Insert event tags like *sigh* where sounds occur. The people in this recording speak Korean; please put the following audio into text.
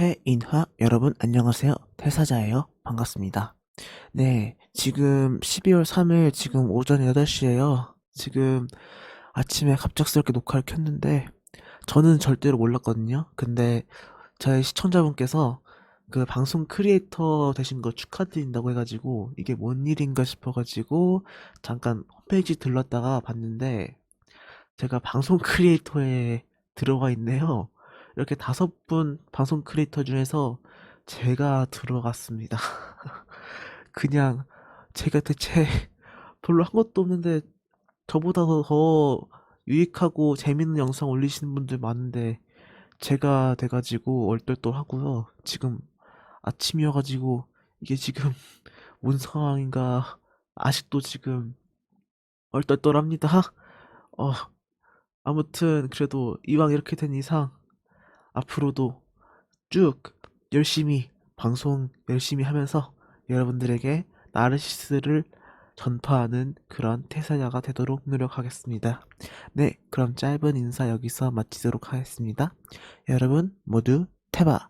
태인화 여러분 안녕하세요. 태사자예요. 반갑습니다. 네, 지금 12월 3일 지금 오전 8시예요. 지금 아침에 갑작스럽게 녹화를 켰는데 저는 절대로 몰랐거든요. 근데 저희 시청자분께서 그 방송 크리에이터 되신 거 축하드린다고 해가지고 이게 뭔 일인가 싶어가지고 잠깐 홈페이지 들렀다가 봤는데 제가 방송 *laughs* 크리에이터에 들어가 있네요. 이렇게 다섯 분 방송 크리에이터 중에서 제가 들어갔습니다. *laughs* 그냥 제가 대체 *laughs* 별로 한 것도 없는데 저보다 더, 더 유익하고 재밌는 영상 올리시는 분들 많은데 제가 돼가지고 얼떨떨 하고요. 지금 아침이어가지고 이게 지금 *laughs* 뭔 상황인가 아직도 지금 얼떨떨합니다. 어, 아무튼 그래도 이왕 이렇게 된 이상 앞으로도 쭉 열심히 방송 열심히 하면서 여러분들에게 나르시스를 전파하는 그런 태사자가 되도록 노력하겠습니다. 네, 그럼 짧은 인사 여기서 마치도록 하겠습니다. 여러분 모두 태바!